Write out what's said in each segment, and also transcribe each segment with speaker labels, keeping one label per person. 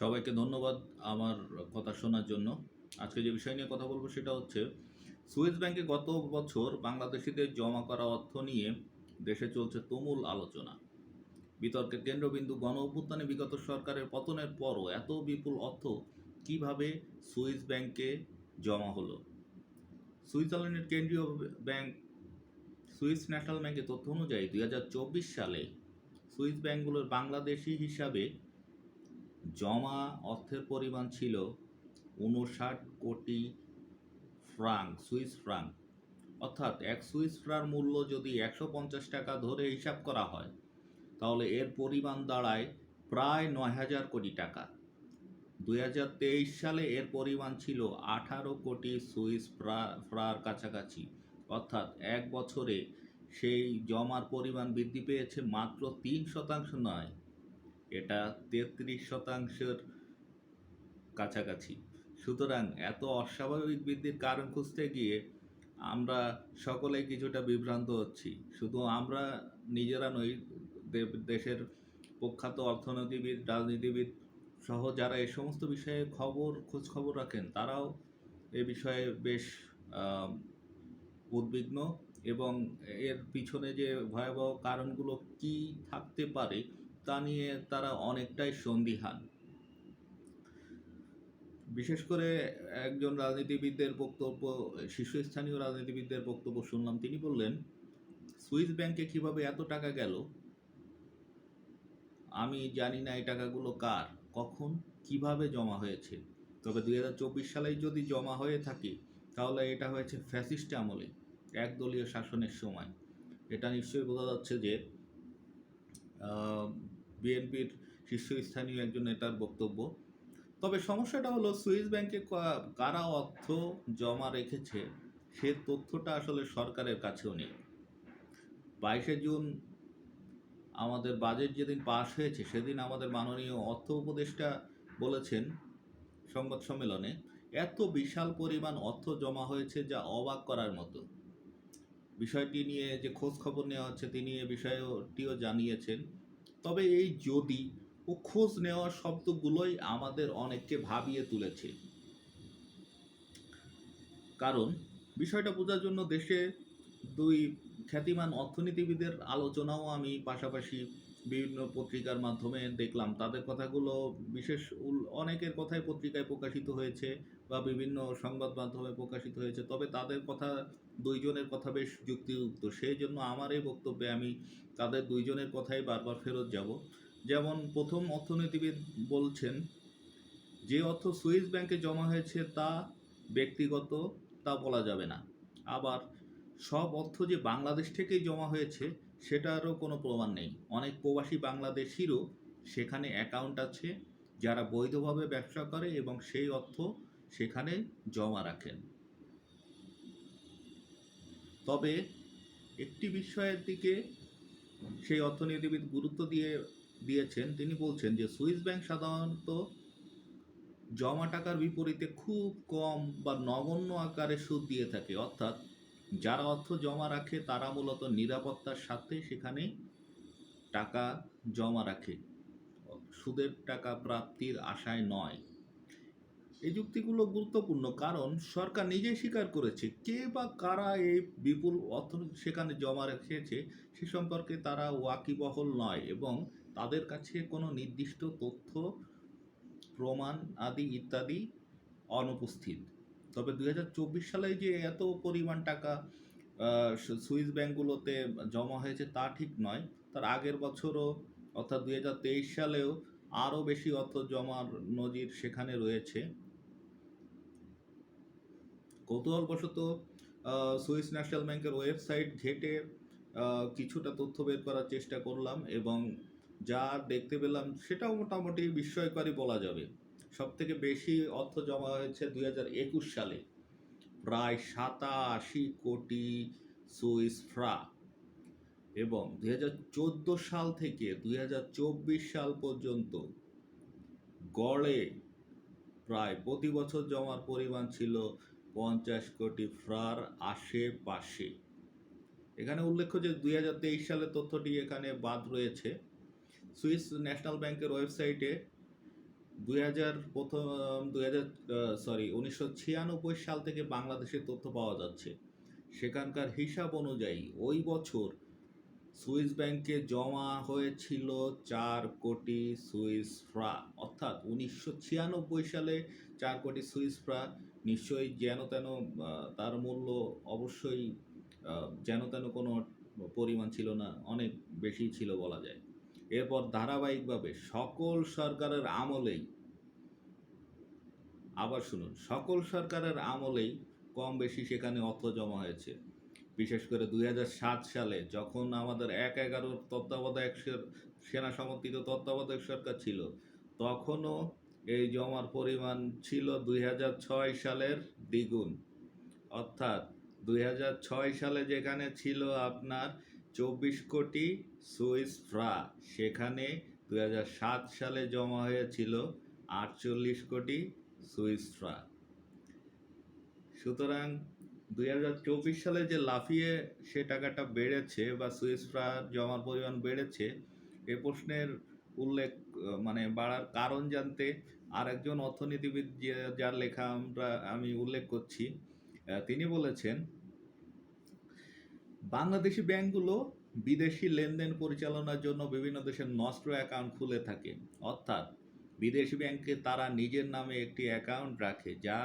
Speaker 1: সবাইকে ধন্যবাদ আমার কথা শোনার জন্য। আজকে যে বিষয় নিয়ে কথা বলব সেটা হচ্ছে সুইস ব্যাংকে গত বছর বাংলাদেশিদের জমা করা অর্থ নিয়ে দেশে চলছে তুমুল আলোচনা। বিতর্কের কেন্দ্রবিন্দু গণ অভ্যুত্থানে বিগত সরকারের পতনের পরও এত বিপুল অর্থ কীভাবে সুইস ব্যাংকে জমা হলো? সুইজারল্যান্ডের কেন্দ্রীয় ব্যাংক, সুইস ন্যাশনাল ব্যাংকের তথ্য অনুযায়ী দুই হাজার চব্বিশ সালে সুইস ব্যাংকগুলোর বাংলাদেশি হিসাবে জমা অর্থের পরিমাণ ছিল উনষাট কোটি ফ্রাঙ্ক, সুইস ফ্রাঙ্ক। অর্থাৎ এক সুইস ফ্রার মূল্য যদি একশো পঞ্চাশ টাকা ধরে হিসাব করা হয়, তাহলে এর পরিমাণ দাঁড়ায় প্রায় নয় হাজার কোটি টাকা। দুই হাজার তেইশ সালে এর পরিমাণ ছিল আঠারো কোটি সুইস ফ্রা, ফ্রার কাছাকাছি। অর্থাৎ এক বছরে সেই জমার পরিমাণ বৃদ্ধি পেয়েছে মাত্র তিন শতাংশ নয় এটা তেত্রিশ শতাংশের কাছাকাছি। সুতরাং এত অস্বাভাবিক বৃদ্ধির কারণ খুঁজতে গিয়ে আমরা সকলেই কিছুটা বিভ্রান্ত হচ্ছি। শুধু আমরা নিজেরা নই দেশের প্রখ্যাত অর্থনীতিবিদ, রাজনীতিবিদ সহ যারা এই সমস্ত বিষয়ে খবর খোঁজ খবর রাখেন, তারাও এ বিষয়ে বেশ উদ্বিগ্ন এবং এর পিছনে যে ভয়াবহ কারণগুলো কি থাকতে পারে তা নিয়ে তারা অনেকটাই সন্দিহান। বিশেষ করে একজন রাজনীতিবিদদের বক্তব্য, শীর্ষস্থানীয় রাজনীতিবিদদের বক্তব্য শুনলাম, তিনি বললেন, সুইস ব্যাংকে কীভাবে এত টাকা গেল? আমি জানি না এই টাকাগুলো কার, কখন, কীভাবে জমা হয়েছে। তবে দুই হাজার চব্বিশ সালেই যদি জমা হয়ে থাকে, তাহলে এটা হয়েছে ফ্যাসিস্ট আমলে, একদলীয় শাসনের সময়। এটা নিশ্চয়ই বোঝা যাচ্ছে যে বিএনপির শীর্ষস্থানীয় একজন নেতার বক্তব্য। তবে সমস্যাটা হলো, সুইস ব্যাংকে কারা অর্থ জমা রেখেছে, সে তথ্যটা আসলে সরকারের কাছেও নেই। বাইশে জুন আমাদের বাজেট যেদিন পাশ হয়েছে, সেদিন আমাদের মাননীয় অর্থ উপদেষ্টা বলেছেন সংবাদ সম্মেলনে, এত বিশাল পরিমাণ অর্থ জমা হয়েছে যা অবাক করার মতো। বিষয়টি নিয়ে যে খোঁজ খবর নেওয়া হচ্ছে, তিনি এ বিষয়টিও জানিয়েছেন। তবে এই যদি ও খোঁজ নেওয়া শব্দগুলোই আমাদের অনেককে ভাবিয়ে তুলেছে। কারণ বিষয়টা বোঝার জন্য দেশে দুই খ্যাতিমান অর্থনীতিবিদের আলোচনাও আমি পাশাপাশি বিভিন্ন পত্রিকার মাধ্যমে দেখলাম। তাদের কথাগুলো বিশেষ অনেকের কথাই পত্রিকায় প্রকাশিত হয়েছে বা বিভিন্ন সংবাদ মাধ্যমে প্রকাশিত হয়েছে। তবে তাদের কথা, দুইজনের কথা বেশ যুক্তিযুক্ত। সেই জন্য আমার এই বক্তব্যে আমি তাদের দুইজনের কথাই বারবার ফেরত যাব। যেমন প্রথম অর্থনীতিবিদ বলছেন, যে অর্থ সুইস ব্যাংকে জমা হয়েছে তা ব্যক্তিগত, তা বলা যাবে না। আবার সব অর্থ যে বাংলাদেশ থেকেই জমা হয়েছে সেটারও কোনো প্রমাণ নেই। অনেক প্রবাসী বাংলাদেশিরও সেখানে অ্যাকাউন্ট আছে, যারা বৈধভাবে ব্যবসা করে এবং সেই অর্থ সেখানে জমা রাখেন। তবে একটি বিষয়ের দিকে সেই অর্থনীতিবিদ গুরুত্ব দিয়ে, দিয়েছেন। তিনি বলছেন যে, সুইস ব্যাংক সাধারণত জমা টাকার বিপরীতে খুব কম বা নগণ্য আকারে সুদ দিয়ে থাকে। অর্থাৎ যারা অর্থ জমা রাখে, তারা মূলত নিরাপত্তার সাথে সেখানে টাকা জমা রাখে। সুদের টাকা প্রাপ্তির আশায় নয়। এই যুক্তিগুলো গুরুত্বপূর্ণ কারণ সরকার নিজেই স্বীকার করেছে, কে বা কারা এই বিপুল অর্থ সেখানে জমা রেখেছে সে সম্পর্কে তারা ওয়াকিবহল নয় এবং তাদের কাছে কোনো নির্দিষ্ট তথ্য, প্রমাণ আদি ইত্যাদি অনুপস্থিত। তবে দুই হাজার চব্বিশ সালে যে এত পরিমাণ টাকা সুইস ব্যাংকগুলোতে জমা হয়েছে তা ঠিক নয়। তার আগের বছরও, অর্থাৎ দু হাজার তেইশ সালেও আরও বেশি অর্থ জমার নজির সেখানে রয়েছে। কৌতূহলবশত সুইস ন্যাশনাল ব্যাংকের ওয়েবসাইট ঘেটে কিছুটা তথ্য বের করার চেষ্টা করলাম এবং যা দেখতে পেলাম সেটাও মোটামুটি বিস্ময়করই বলা যাবে। সব থেকে বেশি অর্থ জমা হয়েছে দুই হাজার একুশ সালে। প্রায় সাতাশি কোটি সুইস ফ্রা। এবং দুই হাজার চোদ্দ সাল থেকে দুই হাজার চব্বিশ সাল পর্যন্ত গড়ে প্রায় প্রতি বছর জমার পরিমাণ ছিল পঞ্চাশ কোটি ফ্রার আশেপাশে। এখানে উল্লেখ্য যে দুই হাজার তেইশ সালের তথ্যটি এখানে বাদ রয়েছে। সুইস ন্যাশনাল ব্যাংকের ওয়েবসাইটে দুই হাজার প্রথম, দুই হাজার সরি উনিশশো ছিয়ানব্বই সাল থেকে বাংলাদেশের তথ্য পাওয়া যাচ্ছে। সেখানকার হিসাব অনুযায়ী ওই বছর সুইস ব্যাংকে জমা হয়েছিল চার কোটি সুইস ফ্রা, অর্থাৎ উনিশশো ছিয়ানব্বই সালে চার কোটি সুইস ফ্রা নিশ্চয়ই যেন তেন তার মূল্য অবশ্যই যেন তেন কোনো পরিমাণ ছিল না, অনেক বেশি ছিল বলা যায়। এরপর ধারাবাহিকভাবে সকল সরকারের আমলেই, আবার শুনুন, সকল সরকারের আমলেই কম বেশি সেখানে অর্থ জমা হয়েছে। বিশেষ করে দুই হাজার সাত সালে যখন আমাদের এক এগারোর তত্ত্বাবধায়ক সেনা সমর্থিত তত্ত্বাবধায়ক সরকার ছিল, তখনও এই জমার পরিমাণ ছিল দুই হাজার ছয় সালের দ্বিগুণ। অর্থাৎ দুই হাজার ছয় সালে যেখানে ছিল আপনার চব্বিশ কোটি সুইস ফ্রা। সেখানে দুই হাজার সাত সালে জমা হয়েছিল আটচল্লিশ কোটি সুইস ফ্রা। সুতরাং দুই হাজার চব্বিশ সালে যে লাফিয়ে সে টাকাটা বেড়েছে বা সুইস ফ্রা জমার পরিমাণ বেড়েছে, এ প্রশ্নের উল্লেখ মানে বাড়ার কারণ জানতে আরেকজন অর্থনীতিবিদ যে- যার লেখা আমরা, আমি উল্লেখ করছি তিনি বলেছেন বাংলাদেশি ব্যাংকগুলো বিদেশি লেনদেন পরিচালনার জন্য বিভিন্ন দেশের নষ্ট অ্যাকাউন্ট খুলে থাকে। অর্থাৎ বিদেশি ব্যাংকে তারা নিজের নামে একটি অ্যাকাউন্ট রাখে যা,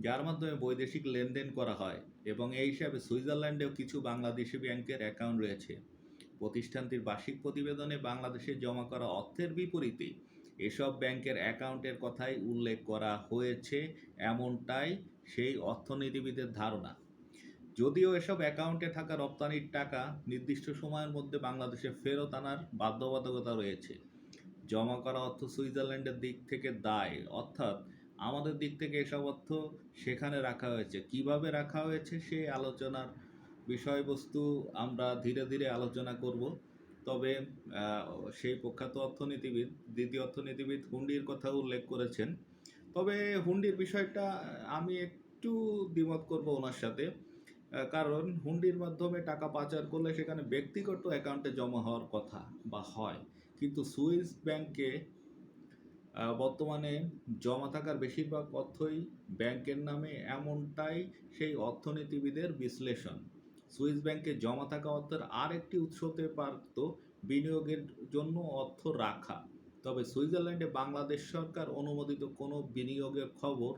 Speaker 1: যার মাধ্যমে বৈদেশিক লেনদেন করা হয় এবং এই হিসাবে সুইজারল্যান্ডেও কিছু বাংলাদেশি ব্যাংকের অ্যাকাউন্ট রয়েছে। প্রতিষ্ঠানটির বার্ষিক প্রতিবেদনে বাংলাদেশে জমা করা অর্থের বিপরীতে এসব ব্যাংকের অ্যাকাউন্টের কথাই উল্লেখ করা হয়েছে এমনটাই সেই অর্থনীতিবিদের ধারণা। যদিও এসব অ্যাকাউন্টে থাকা রপ্তানির টাকা নির্দিষ্ট সময়ের মধ্যে বাংলাদেশে ফেরত আনার বাধ্যবাধকতা রয়েছে। জমা করা অর্থ সুইজারল্যান্ডের দিক থেকে দায়। অর্থাৎ আমাদের দিক থেকে এসব অর্থ সেখানে রাখা হয়েছে। কীভাবে রাখা হয়েছে সেই আলোচনার বিষয়বস্তু আমরা ধীরে ধীরে আলোচনা করব। তবে সেই প্রখ্যাত অর্থনীতিবিদ, দ্বিতীয় অর্থনীতিবিদ হুন্ডির কথা উল্লেখ করেছেন। তবে হুন্ডির বিষয়টা আমি একটু দ্বিমত করব ওনার সাথে। কারণ হুন্ডির মাধ্যমে টাকা পাচার করলে সেখানে ব্যক্তিগত অ্যাকাউন্টে জমা হওয়ার কথা বা হয়। কিন্তু সুইস ব্যাংকে বর্তমানে জমা থাকার বেশিরভাগ অর্থই ব্যাংকের নামে, এমনটাই সেই অর্থনীতিবিদের বিশ্লেষণ। সুইস ব্যাংকে জমা থাকা অর্থের আরেকটি উৎস হতে পারত বিনিয়োগের জন্য অর্থ রাখা। তবে সুইজারল্যান্ডে বাংলাদেশ সরকার অনুমোদিত কোনো বিনিয়োগের খবর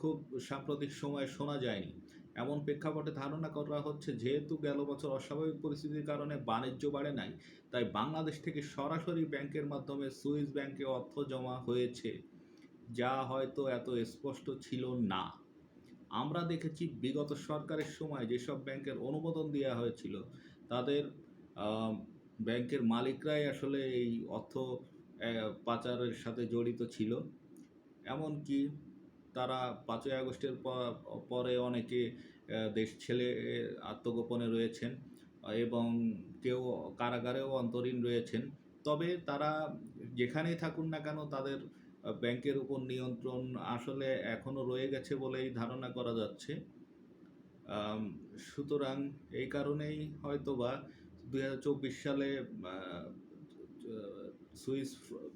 Speaker 1: খুব সাম্প্রতিক সময়ে শোনা যায়নি। এমন প্রেক্ষাপটে ধারণা করা হচ্ছে, যেহেতু গেল বছর অস্বাভাবিক পরিস্থিতির কারণে বাণিজ্য বাড়ে নাই, তাই বাংলাদেশ থেকে সরাসরি ব্যাংকের মাধ্যমে সুইস ব্যাংকে অর্থ জমা হয়েছে, যা হয়তো এত স্পষ্ট ছিল না। আমরা দেখেছি বিগত সরকারের সময় যেসব ব্যাংকের অনুমোদন দেওয়া হয়েছিল, তাদের ব্যাংকের মালিকরাই আসলে এই অর্থ পাচারের সাথে জড়িত ছিল। এমনকি তারা পাঁচই আগস্টের পরে অনেকে দেশ ছেলে আত্মগোপনে রয়েছেন এবং কেউ কারাগারেও অন্তরীণ রয়েছেন। তবে তারা যেখানেই থাকুন না কেন তাদের ব্যাংকের উপর নিয়ন্ত্রণ আসলে এখনও রয়ে গেছে বলেই ধারণা করা যাচ্ছে। সুতরাং এই কারণেই হয়তোবা দুই হাজার চব্বিশ সালে সুইস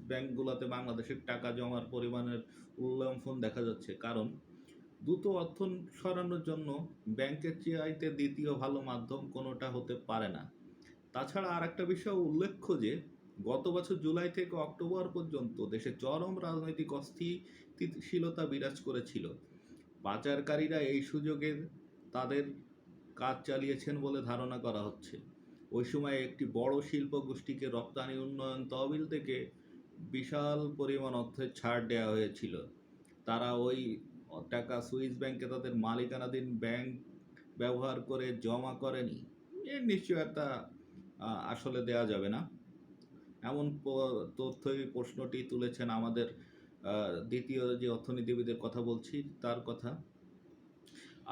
Speaker 1: ব্যাংকগুলোতে বাংলাদেশের টাকা জমার পরিমাণের উল্লম্ফন দেখা যাচ্ছে। কারণ দ্রুত অর্থ সরানোর জন্য ব্যাংকের চাইতে দ্বিতীয় ভালো মাধ্যম কোনোটা হতে পারে না। তাছাড়া আর একটা বিষয় উল্লেখ্য যে, গত বছর জুলাই থেকে অক্টোবর পর্যন্ত দেশে চরম রাজনৈতিক অস্থিতিশীলতা বিরাজ করেছিল। পাচারকারীরা এই সুযোগে তাদের কাজ চালিয়েছেন বলে ধারণা করা হচ্ছে। ওই সময় একটি বড় শিল্প গোষ্ঠীকে রপ্তানি উন্নয়ন তহবিল থেকে বিশাল পরিমাণ অর্থের ছাড় দেওয়া হয়েছিল। তারা ওই টাকা সুইস ব্যাংকে তাদের মালিকানাধীন ব্যাংক ব্যবহার করে জমা করেনি। এর নিশ্চয়তা আসলে দেওয়া যাবে না। এমন তথ্যই প্রশ্নটি তুলেছেন আমাদের দ্বিতীয় যে অর্থনীতিবিদের কথা বলছি, তার কথা।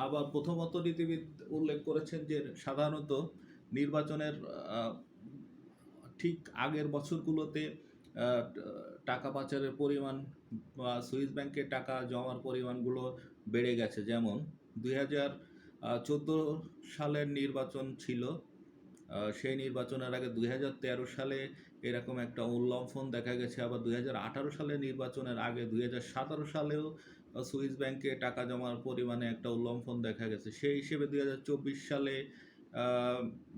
Speaker 1: আবার প্রথম অর্থনীতিবিদ উল্লেখ করেছেন যে সাধারণত নির্বাচনের ঠিক আগের বছরগুলোতে টাকা পাচারের পরিমাণ বা সুইস ব্যাংকে টাকা জমার পরিমাণগুলো বেড়ে গেছে। যেমন দুই হাজার চোদ্দ সালের নির্বাচন ছিল সেই নির্বাচনের আগে দুই হাজার তেরো সালে এরকম একটা উল্লঙ্ঘন দেখা গেছে। আবার দু হাজার আঠারো সালে নির্বাচনের আগে দুই হাজার সতেরো সালেও সুইস ব্যাংকে টাকা জমার পরিমাণে একটা উল্লঙ্ঘন দেখা গেছে। সেই হিসেবে দুই হাজার চব্বিশ সালে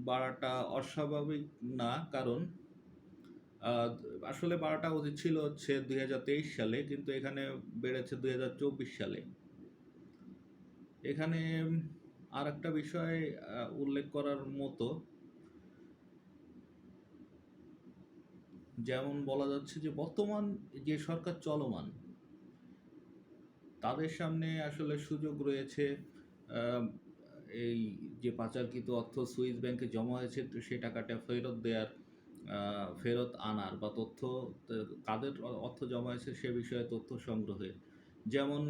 Speaker 1: বাড়াটা অস্বাভাবিক না, কারণ আসলে বাড়াটা উচিত ছিল হচ্ছে দুই হাজার তেইশ সালে, কিন্তু এখানে বেড়েছে দুই হাজার চব্বিশ সালে। এখানে আর একটা বিষয় উল্লেখ করার মতো, যেমন বলা যাচ্ছে যে বর্তমান যে সরকার চলমান, তাদের সামনে আসলে সুযোগ রয়েছে এই যে পাচারকৃত অর্থ সুইস ব্যাংকে জমা হয়েছে সেই টাকাটা ফেরত দেওয়ার ফেরত আনার বা তথ্য, কাদের অর্থ জমা হয়েছে সে বিষয়ে তথ্য সংগ্রহের। যেমন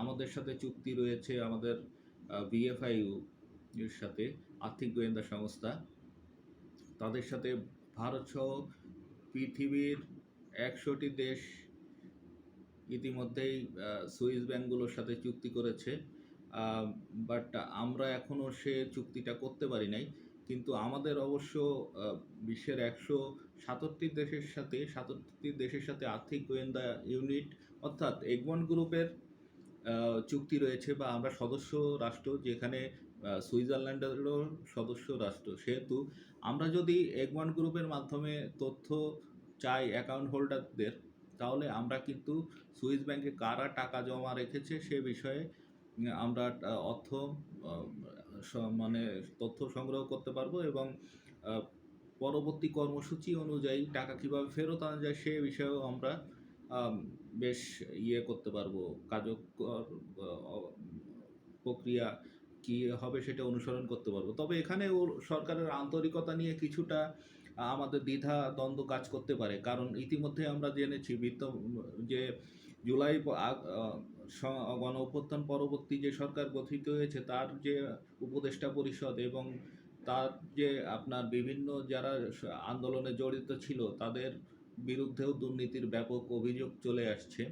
Speaker 1: আমাদের সাথে চুক্তি রয়েছে আমাদের বিএফআইউ এর সাথে, আর্থিক গোয়েন্দা সংস্থা। তাদের সাথে ভারত সহ পৃথিবীর একশোটি দেশ ইতিমধ্যেই সুইস ব্যাংকগুলোর সাথে চুক্তি করেছে। বাট আমরা এখনও সে চুক্তিটা করতে পারি নাই। কিন্তু আমাদের অবশ্য বিশ্বের একশো সাতাত্তর দেশের সাথে সাতাত্তর দেশের সাথে আর্থিক গোয়েন্দা ইউনিট অর্থাৎ এগমন গ্রুপের চুক্তি রয়েছে বা আমরা সদস্য রাষ্ট্র যেখানে সুইজারল্যান্ডেরও সদস্য রাষ্ট্র। সেহেতু আমরা যদি এগমন গ্রুপের মাধ্যমে তথ্য চাই অ্যাকাউন্ট হোল্ডারদের তাহলে আমরা কিন্তু সুইস ব্যাংকে কারা টাকা জমা রেখেছে সে বিষয়ে আমরা অর্থ মানে তথ্য সংগ্রহ করতে পারব এবং পরবর্তী কর্মসূচি অনুযায়ী টাকা কীভাবে ফেরত আনা যায় সে বিষয়েও আমরা বেশ ইয়ে করতে পারব। কার্যকর প্রক্রিয়া কি হবে সেটা অনুসরণ করতে পারব। তবে এখানে ওর সরকারের আন্তরিকতা নিয়ে কিছুটা আমাদের দ্বিধা দ্বন্দ্ব কাজ করতে পারে। কারণ ইতিমধ্যে আমরা জেনেছি বিত্ত, যে জুলাই গণ অভ্যুত্থান পরবর্তী যে সরকার গঠিত হয়েছে, তার যে উপদেষ্টা পরিষদ এবং তার যে আপনার বিভিন্ন যারা আন্দোলনে জড়িত ছিল, তাদের বিরুদ্ধেও দুর্নীতির ব্যাপক অভিযোগ চলে আসছে।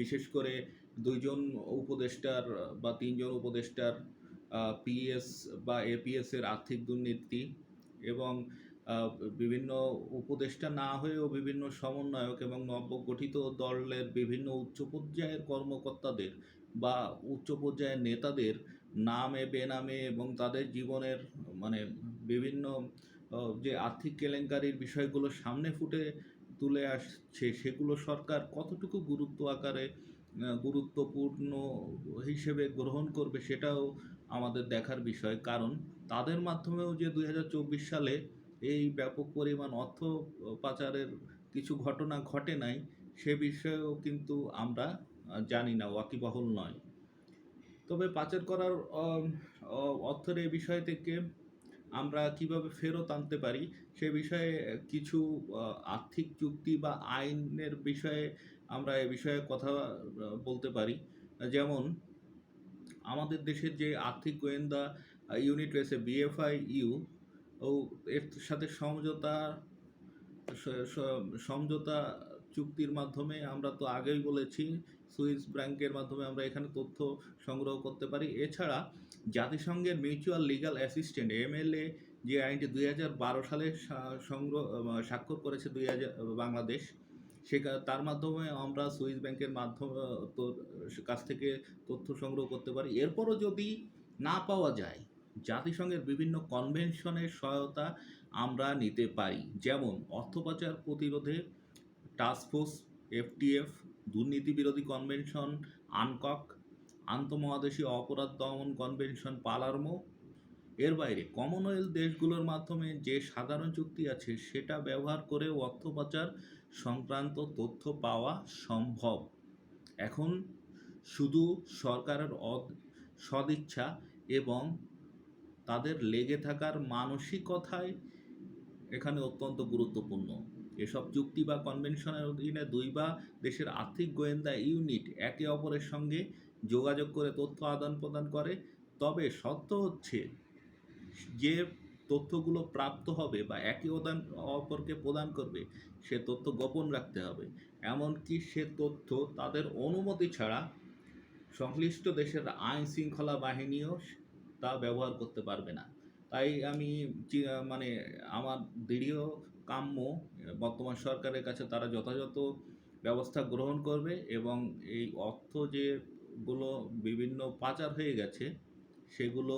Speaker 1: বিশেষ করে দুইজন উপদেষ্টার বা তিনজন উপদেষ্টার পিএস বা এপিএস এর আর্থিক দুর্নীতি এবং বিভিন্ন উপদেষ্টা না হয়েও বিভিন্ন সমন্বয়ক এবং নবগঠিত দলের বিভিন্ন উচ্চ পর্যায়ের কর্মকর্তাদের বা উচ্চ পর্যায়ের নেতাদের নামে, বেনামে এবং তাদের জীবনের মানে বিভিন্ন যে আর্থিক কেলেঙ্কারির বিষয়গুলো সামনে ফুটে তুলে আসছে, সেগুলো সরকার কতটুকু গুরুত্ব আকারে গুরুত্বপূর্ণ হিসেবে গ্রহণ করবে সেটাও আমাদের দেখার বিষয়। কারণ তাদের মাধ্যমেও যে দুই হাজার চব্বিশ সালে এই ব্যাপক পরিমাণ অর্থ পাচারের কিছু ঘটনা ঘটে নাই, সে বিষয়েও কিন্তু আমরা জানি না, ওয়াকিবহল নয়। তবে পাচার করার অর্থের এই বিষয় থেকে আমরা কীভাবে ফেরত আনতে পারি, সে বিষয়ে কিছু আর্থিক চুক্তি বা আইনের বিষয়ে আমরা এ বিষয়ে কথা বলতে পারি। যেমন, আমাদের দেশের যে আর্থিক গোয়েন্দা ইউনিট রয়েছে বিএফআই ইউ ও এর সাথে সমঝোতা সমঝোতা চুক্তির মাধ্যমে আমরা তো আগেই বলেছি, সুইস ব্যাংকের মাধ্যমে আমরা এখানে তথ্য সংগ্রহ করতে পারি। এছাড়া জাতিসংঘের মিউচুয়াল লিগাল অ্যাসিস্ট্যান্ট, এমএলএ, যে আইনটি দুই হাজার বারো সালে সংগ্রহ স্বাক্ষর করেছে দুই হাজার, বাংলাদেশ, সে তার মাধ্যমে আমরা সুইস ব্যাংকের মাধ্যমে কাছ থেকে তথ্য সংগ্রহ করতে পারি। এরপরও যদি না পাওয়া যায় জাতিসংঘের বিভিন্ন কনভেনশনের সহায়তা আমরা নিতে পারি। যেমন, অর্থ পাচার প্রতিরোধে টাস্কফোর্স এফটিএফ, দুর্নীতি বিরোধী কনভেনশন, আনকক, আন্তঃমহাদেশীয় অপরাধ দমন কনভেনশন, পালারমো। এর বাইরে, কমনওয়েলথ দেশগুলোর মাধ্যমে যে সাধারণ চুক্তি আছে, সেটা ব্যবহার করে অর্থ পাচার সংক্রান্ত তথ্য পাওয়া সম্ভব। এখন, শুধু সরকারের অদ- সদিচ্ছা এবং তাদের লেগে থাকার মানসিকতায় এখানে অত্যন্ত গুরুত্বপূর্ণ। এসব চুক্তি বা কনভেনশনের অধীনে দুই বা দেশের আর্থিক গোয়েন্দা ইউনিট একে অপরের সঙ্গে যোগাযোগ করে তথ্য আদান প্রদান করে। তবে সত্য হচ্ছে যে তথ্যগুলো প্রাপ্ত হবে বা একে অদান অপরকে প্রদান করবে, সে তথ্য গোপন রাখতে হবে। এমনকি সে তথ্য তাদের অনুমতি ছাড়া সংশ্লিষ্ট দেশের আইন শৃঙ্খলা বাহিনীও তা ব্যবহার করতে পারবে না। তাই আমি মানে আমার দৃঢ় কাম্য বর্তমান সরকারের কাছে তারা যথাযথ ব্যবস্থা গ্রহণ করবে এবং এই অর্থ যেগুলো বিভিন্ন পাচার হয়ে গেছে, সেগুলো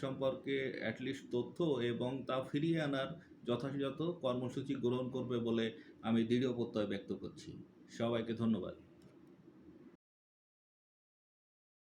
Speaker 1: সম্পর্কে অ্যাটলিস্ট তথ্য এবং তা ফিরিয়ে আনার যথাযথ কর্মসূচি গ্রহণ করবে বলে আমি দৃঢ় প্রত্যয় ব্যক্ত করছি। সবাইকে ধন্যবাদ।